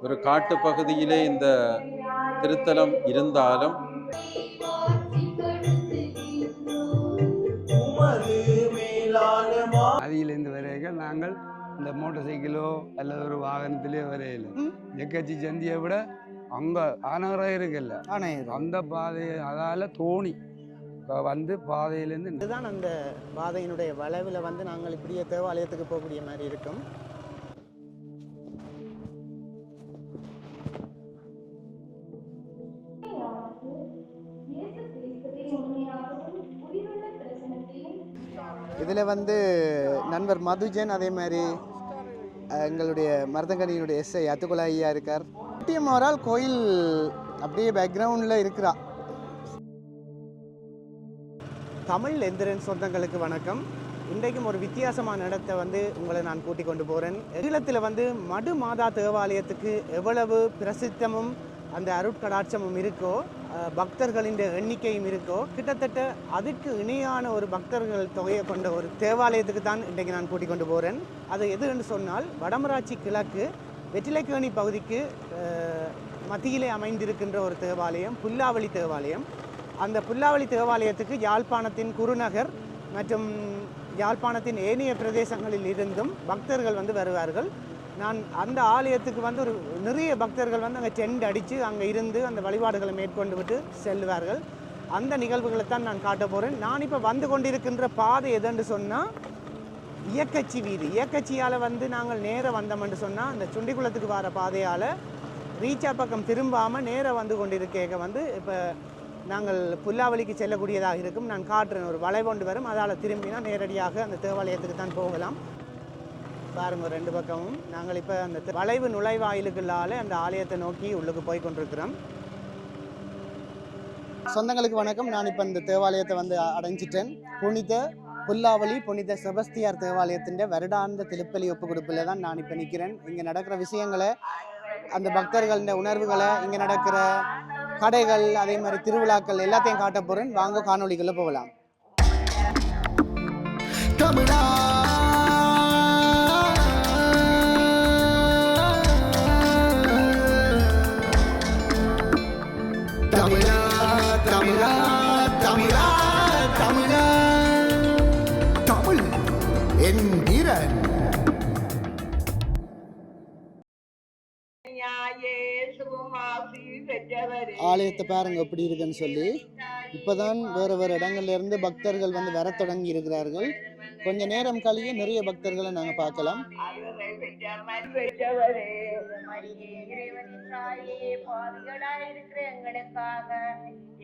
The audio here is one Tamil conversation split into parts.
ஒரு காட்டு பகுதியிலே இந்த திருத்தலம் இருந்தாலும் அதிலிருந்து வரைக்கும் நாங்கள் இந்த மோட்டார் சைக்கிளோ அல்லது ஒரு வாகனத்திலே வரையில. எக்கச்சி சந்தியை விட அங்கே ஆனகரம் இருக்குல்ல அந்த பாதை அதால தோணி. இப்ப வந்து பாதையிலேருந்து இதுதான் அந்த பாதையினுடைய வளைவில் வந்து நாங்கள் இப்படியே தேவாலயத்துக்கு போகக்கூடிய மாதிரி இருக்கும். வந்து நண்பர் மதுஜன் அதே மாதிரி எங்களுடைய மருதங்கனியினுடைய எஸ்ஐ அத்துக்குலா ஐயா இருக்கார். டிஎம் அவரால் கோயில் அப்படியே பேக்ரவுண்டில் இருக்கிறா. தமிழ் எந்திரன் சொந்தங்களுக்கு வணக்கம். இன்றைக்கும் ஒரு வித்தியாசமான இடத்தை வந்து உங்களை நான் கூட்டிக் கொண்டு போகிறேன் ஈழத்தில் வந்து மடு மாதா தேவாலயத்துக்கு எவ்வளவு பிரசித்தமும் அந்த அருட்கடாட்சமும் இருக்கோ பக்தர்களின் எண்ணிக்கையும் இருக்கோ கிட்டத்தட்ட அதுக்கு இணையான ஒரு பக்தர்கள் தொகையை கொண்ட ஒரு தேவாலயத்துக்கு தான் இன்றைக்கு நான் கூட்டிக் கொண்டு போகிறேன் அது எது என்று சொன்னால் வடமராட்சி கிழக்கு வெற்றிலைக்கேணி பகுதிக்கு மத்தியிலே அமைந்திருக்கின்ற ஒரு தேவாலயம் புல்லாவளி தேவாலயம். அந்த புல்லாவளி தேவாலயத்துக்கு யாழ்ப்பாணத்தின் குருநகர் மற்றும் யாழ்ப்பாணத்தின் ஏனைய பிரதேசங்களில் இருந்தும் பக்தர்கள் வந்து வருவார்கள். நான் அந்த ஆலயத்துக்கு வந்து ஒரு நிறைய பக்தர்கள் வந்து அங்கே டெண்ட் அடித்து அங்கே இருந்து அந்த வழிபாடுகளை மேற்கொண்டு விட்டு செல்வார்கள். அந்த நிகழ்வுகளை தான் நான் காட்ட போகிறேன் நான் இப்போ வந்து கொண்டிருக்கின்ற பாதை எதுன்னு சொன்னால் இயக்கச்சி வீதி. இயக்கச்சியால் வந்து நாங்கள் நேராக வந்தோம்னு சொன்னால் அந்த சுண்டிக்குளத்துக்கு வர பாதையால் ரீச்சா பக்கம் திரும்பாமல் நேராக வந்து கொண்டிருக்க வந்து இப்போ நாங்கள் புல்லாவளிக்கு செல்லக்கூடியதாக இருக்கும். நான் காட்டுறேன். ஒரு வளைவொண்டு வரும். அதால் திரும்பினா நேரடியாக அந்த தேவாலயத்துக்கு தான் போகலாம். பாருங்க ரெண்டு பக்கமும். நாங்கள் இப்போ அந்த வளைவு நுழைவாயிலுக்குள்ளால அந்த ஆலயத்தை நோக்கி உள்ளுக்கு போய் கொண்டிருக்கிறோம். சொந்தங்களுக்கு வணக்கம். நான் இப்போ இந்த தேவாலயத்தை வந்து அடைஞ்சிட்டேன். புனித புல்லாவளி புனித செபஸ்தியார் தேவாலயத்தின் வருடாந்த திருப்பலி ஒப்பு கொடுப்பில் தான் நான் இப்போ நிற்கிறேன் இங்கே நடக்கிற விஷயங்களை அந்த பக்தர்களின் உணர்வுகளை இங்கே நடக்கிற கடைகள் அதே மாதிரி திருவிழாக்கள் எல்லாத்தையும் காட்ட போகிறேன் வாங்க காணொளிக்குள்ளே போகலாம். தமிழா என்கிறன் ஆலயத்தை பாருங்க எப்படி இருக்குன்னு சொல்லி. இப்போதான் வேறு வேறு இடங்கள்ல இருந்து பக்தர்கள் வந்து வர தொடங்கி இருக்கிறார்கள். கொஞ்ச நேரம் கழிய நிறைய பக்தர்களை நாங்கள் பார்க்கலாம்.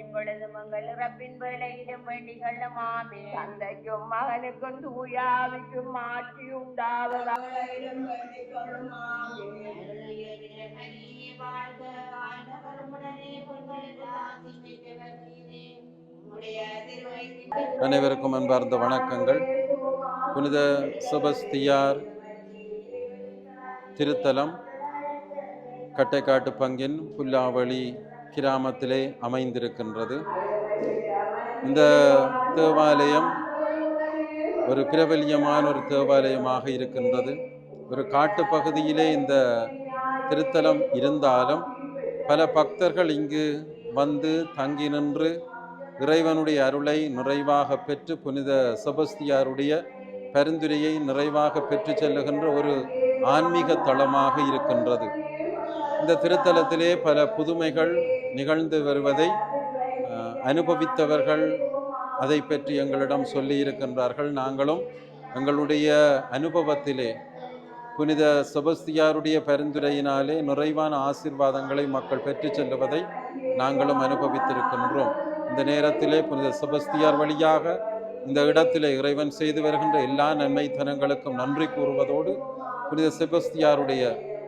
இப்பொழுது மங்கள் இறப்பின் வேலையிலும் வேண்டிகள் மாமே தந்தைக்கும் மகனுக்கும் தூயாவிக்கும் மாற்றி வாழ்க திருவயிற்றின் அனைவருக்கும் அன்பார்ந்த வணக்கங்கள். புனித சுபஸ்தியார் திருத்தலம் கட்டைக்காட்டு பங்கின் புல்லாவளி கிராமத்திலே அமைந்திருக்கின்றது. இந்த தேவாலயம் ஒரு பிரபல்யமான ஒரு தேவாலயமாக இருக்கின்றது. ஒரு காட்டு பகுதியிலே இந்த திருத்தலம் இருந்தாலும் பல பக்தர்கள் இங்கு வந்து தங்கி நின்று இறைவனுடைய அருளை நிறைவாக பெற்று புனித செபஸ்தியாருடைய பரிந்துரையை நிறைவாக பெற்று செல்லுகின்ற ஒரு ஆன்மீக தளமாக இருக்கின்றது. இந்த திருத்தலத்திலே பல புதுமைகள் நிகழ்ந்து வருவதை அனுபவித்தவர்கள் அதை பற்றி எங்களிடம் சொல்லி இருக்கின்றார்கள். நாங்களும் எங்களுடைய அனுபவத்திலே புனித செபஸ்தியாருடைய பரிந்துரையினாலே நிறைவான ஆசீர்வாதங்களை மக்கள் பெற்று செல்லுவதை நாங்களும் அனுபவித்திருக்கின்றோம். இந்த நேரத்திலே புனித செபஸ்தியார் வழியாக இந்த இடத்திலே இறைவன் செய்து வருகின்ற எல்லா நன்மைத்தனங்களுக்கும் நன்றி கூறுவதோடு புனித செபஸ்தியாருடைய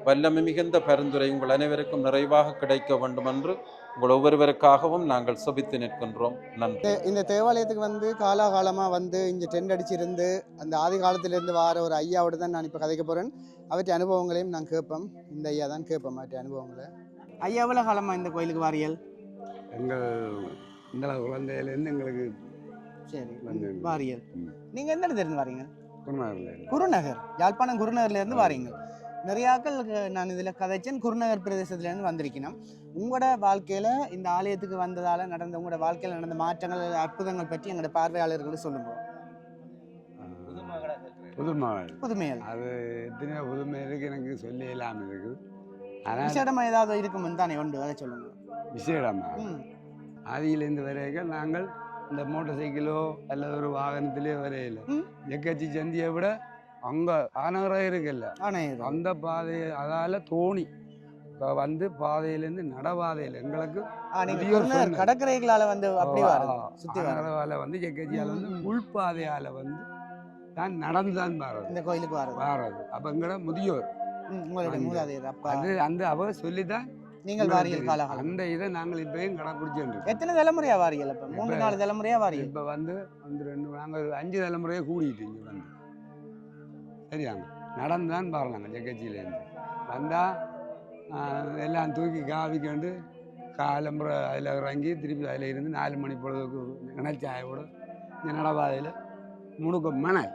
வல்லமை மிகுந்த பரிந்துரை உங்கள் அனைவருக்கும் நிறைவாக கிடைக்க வேண்டும் என்று உங்கள் ஒவ்வொருவருக்காகவும் நாங்கள் செபித்து நிற்கின்றோம். நன்றி. தே- இந்த தேவாலயத்துக்கு வந்து காலாகாலமாக வந்து இங்கே டென்ட் அடிச்சிருந்து அந்த ஆதி காலத்திலிருந்து வார ஒரு ஐயாவோட தான் நான் இப்போ கதைக்க போகிறேன் அவற்றை அனுபவங்களையும் நான் கேட்பேன் இந்த ஐயா தான் கேட்பேன் அவற்றை அனுபவங்களை. ஐயா எவ்வளோ காலமாக இந்த கோயிலுக்கு வாரியல் எங்கள் இந்த குழந்தையிலேருந்து எங்களுக்கு சரி வாரியல். நீங்கள் எந்த இடத்துல இருந்து வாரீங்க? குருநாதரில் குருநகர். யாழ்ப்பாணம் குருநகர்ல இருந்து வாரீங்க. நிறையாக்கள் நான் இதில் கதைச்சேன். குருநகர் பிரதேசத்துலேருந்து வந்திருக்கணும். உங்களோட வாழ்க்கையில் இந்த ஆலயத்துக்கு வந்ததால் நடந்த உங்களோட வாழ்க்கையில் நடந்த மாற்றங்கள் அற்புதங்கள் பற்றி எங்களோட பார்வையாளர்களுக்கு சொல்லுங்க. புதுமகள் புதுமைகள். அது எத்தனையோ புதுமை இருக்கு எனக்கு சொல்ல இல்லாமல் இருக்குது. ஆனால் விசேடமா ஏதாவது இருக்குமென்னு தானே உண்டு அதை சொல்லுங்க. விசேடமா? ஆதியிலேருந்து வரைக்கும் நாங்கள் இந்த மோட்டார் சைக்கிளோ அல்லது ஒரு வாகனத்திலே வரையில. எக்கச்சி சந்தியை விட அங்கே ஆனகரம் இருக்குல்ல. அந்த பாதை அதால தோணி. இப்ப வந்து பாதையிலேருந்து நடபாதையில் எங்களுக்கு கடற்கரைகளால வந்து அப்படி சுற்றி ஆனகரவால வந்து எக்கச்சியால் வந்து. உள்பாதையால் வந்து தான் நடந்து தான் பாருது இந்த கோயிலுக்கு வரும் வாரது அப்போ எங்கட முதியோர். அது அந்த அவ சொல்லி தான் நீங்கள் வாரியல் காலகாலம். அந்த இதை நாங்கள் இப்பயும் கடைப்பிடிச்சுட்டு எத்தனை தலைமுறையா வாரியல் அப்ப? மூணு இப்ப- நாலு தலைமுறையா வாரியல்? இப்போ வந்து வந்து ரெண்டு நாங்கள் அஞ்சு தலைமுறையே கூடிட்டு இங்கே வந்து. சரியாங்க நடந்து தான் பாருலாங்க ஜெகச்சியிலேருந்து வந்தால் எல்லாம் தூக்கி காவிக்கண்டு காலம்புற அதில் இறங்கி திருப்பி அதில் இருந்து நாலு மணி பொழுதுக்கு நினைச்சாயோட இந்த நடபாதையில் முணுக்க மணல்.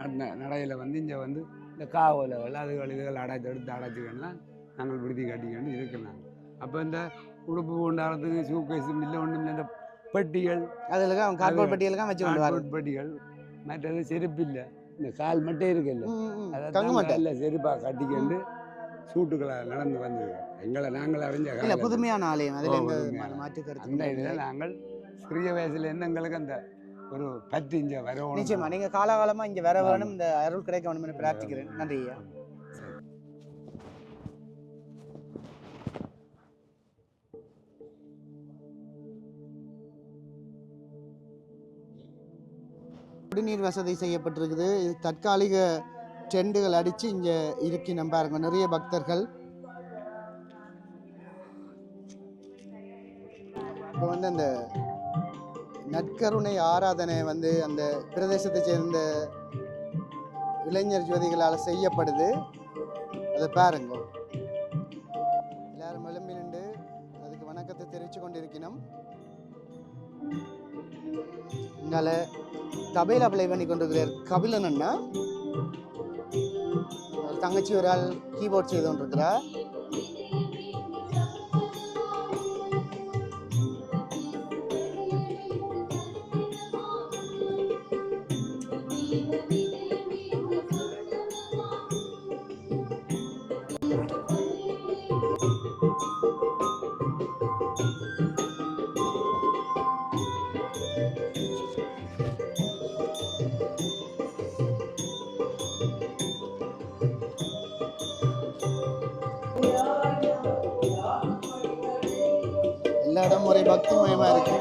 நட நடையில் வந்து இங்கே வந்து இந்த காவலர்கள் அதுகள் இதுகள் அடைச்சு எடுத்து அடைச்சிக்கலாம் நாங்கள் விடுதி கட்டிக்கொண்டு இருக்கலாம் அப்போ இந்த உடுப்பு கொண்டாடுறதுக்கு சூக்கேஸும் இல்லை ஒன்றும் இல்லை இந்த பெட்டிகள் அதுல கார்போர்ட் பெட்டியெல்லாம் வச்சு கார்போர்ட் பெட்டிகள் மற்றது செருப்பு இல்லை. இந்த கால் மட்டும் இருக்குல்ல. அதான் மாட்டேன் இல்லை செருப்பாக கட்டிக்கொண்டு சூட்டுக்களை நடந்து வந்திருக்கோம். எங்களை நாங்கள் அறிஞ்ச இல்ல புதுமையான ஆலயம் அதுல ஓ, எந்த புதுமையான. விதமான மாற்று அந்த இதில் நாங்கள் சிறிய வயசுலேருந்து எங்களுக்கு அந்த ஒரு பத்து இஞ்ச வரணும் நிச்சயமா. நீங்க காலாகாலமா இங்க வர வேணும் இந்த அருள் கிடைக்க வேணும் என்று பிரார்த்திக்கிறேன். நன்றி குடிநீர் வசதி செய்யப்பட்டிருக்குது. இது தற்காலிக டெண்டுகள் அடித்து இங்கே இருக்கினம் பாருங்க நிறைய பக்தர்கள். இப்போ வந்து அந்த நற்கருணை ஆராதனை வந்து அந்த பிரதேசத்தை சேர்ந்த இளைஞர் ஜோதிகளால் செய்யப்படுது. அதை பாருங்க. எல்லாரும் எழும்பி நின்று அதுக்கு வணக்கத்தை தெரிவித்து கொண்டிருக்கணும் இங்கால தபையில் அப்ளை பண்ணி கொண்டிருக்கிறார் கபிலன் அண்ணா தங்கச்சி ஒரு ஆள் கீபோர்ட் செய்து கொண்டிருக்கிறார் இடம் ஒரே பொருளில் இருக்கு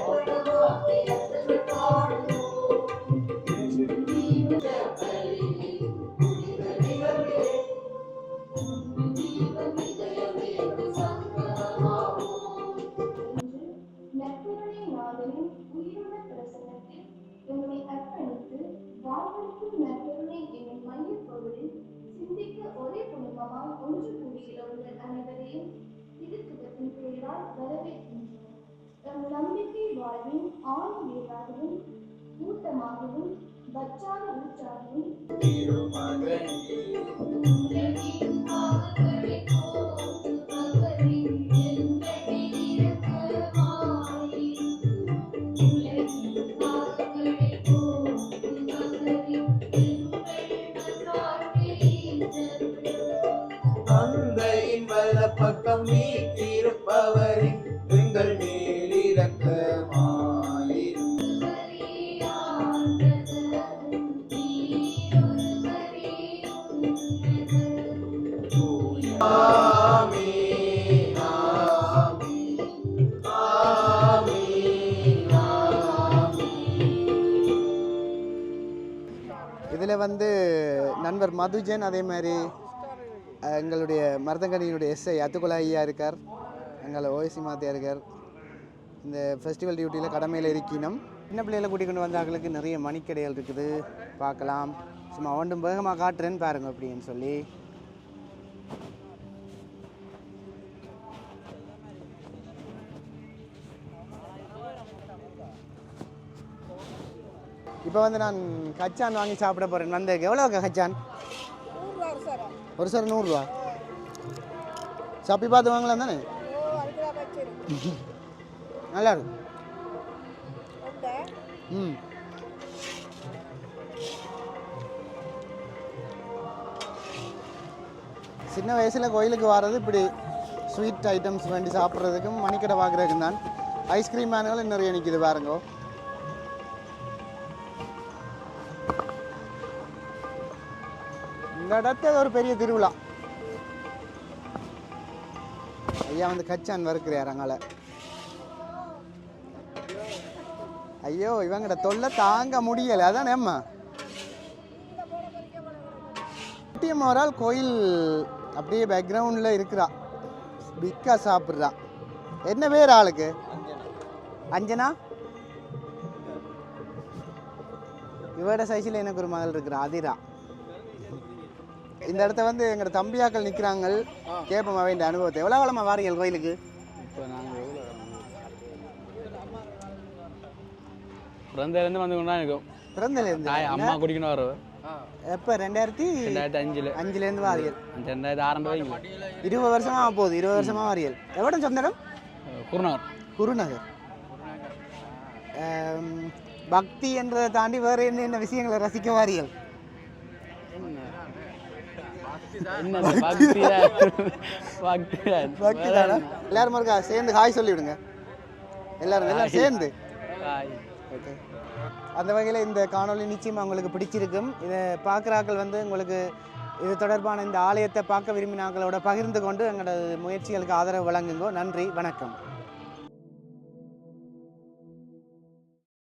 ஒரே குடும்பமாய் ஒன்று கூடியுள்ள அனைவரையும் திருத்துவத்தின் பெயரால் வரவேற்கின்றோம் रंगरंग की बॉलिंग ऑन विरागुन ऊतमागुन बच्चा ऊचागुन நண்பர் மதுஜன் அதே மாதிரி எங்களுடைய மருதங்கணியினுடைய எஸ்ஐ அத்துக்குலா ஐயா இருக்கார் எங்களை ஓஎஸ்சி மாத்தியா இருக்கார். இந்த ஃபெஸ்டிவல் டியூட்டியில் கடமையில் இருக்கணும் சின்ன பிள்ளைகளை கூட்டிக் கொண்டு வந்தாங்களுக்கு நிறைய மணிக்கடைகள் இருக்குது. பார்க்கலாம். சும்மா ஒன்றும் வேகமாக காட்டுறேன்னு பாருங்கள் அப்படின்னு சொல்லி. இப்போ வந்து நான் கச்சான் வாங்கி சாப்பிட போகிறேன் வந்து எவ்வளோ கச்சான்? ஒரு சார் நூறுரூவா. சாப்பி பார்த்து வாங்கலாம் தானே? நல்லா இருக்கும் ம். சின்ன வயசில் கோயிலுக்கு வர்றது இப்படி ஸ்வீட் ஐட்டம்ஸ் வேண்டி சாப்பிட்றதுக்கும் மணிக்கடை பார்க்குறதுக்கும் தான். ஐஸ்கிரீம் மேனுகளும் நிறைய நிற்கிது பாருங்க. இந்த இடத்துல ஒரு பெரிய திருவிழா. ஐயா வந்து கச்சான் வறுக்கிறார் அங்கால. ஐயோ இவங்கட தொல்லை தாங்க முடியல. அதான் ஏம்மா குட்டியம்மா ஒரு ஆள் கோயில் அப்படியே பேக்ரவுண்டில் இருக்கிறா. பிக்கா சாப்பிட்றா. என்ன பேர் ஆளுக்கு? அஞ்சனா? இவட சைஸில் எனக்கு ஒரு மகள் இருக்கிறா அதிரா. இந்த இடத்த வந்து எங்களோட தம்பியாக்கள் நிற்கிறாங்க கேட்போம் அவன் அனுபவத்தை. எவ்வளோ காலமாக வாரீங்கள் கோயிலுக்கு? இப்போ நாங்கள் எவ்வளோ பிறந்ததுலேருந்து வந்து கொண்டா இருக்கும். பிறந்தலேருந்து அம்மா குடிக்கணும் வரும் எப்போ? ரெண்டாயிரத்தி ரெண்டாயிரத்தி அஞ்சில். அஞ்சுலேருந்து வாரியல் ரெண்டாயிரத்தி ஆரம்ப வைங்க இருபது வருஷமாக போகுது. இருபது வருஷமாக வாரியல் எவ்வளோ சொந்த இடம் குருநகர் குருநகர் பக்தி என்றதை தாண்டி வேறு என்ன என்ன விஷயங்களை ரசிக்க வாரியல் என்ன இந்த பக்தியா பக்தியா பக்தி. தானே எல்லாரும் இருக்கா? சேர்ந்து ஹாய் சொல்லிவிடுங்க. எல்லாரும் எல்லாரும் சேர்ந்து. ஓகே. அந்த வகையில் இந்த காணொளி நிச்சயமாக உங்களுக்கு பிடிச்சிருக்கும். இதை பார்க்குறாக்கள் வந்து உங்களுக்கு இது தொடர்பான இந்த ஆலயத்தை பார்க்க விரும்பினாக்களோட பகிர்ந்து கொண்டு எங்களோட முயற்சிகளுக்கு ஆதரவு வழங்குங்கோ. நன்றி வணக்கம்.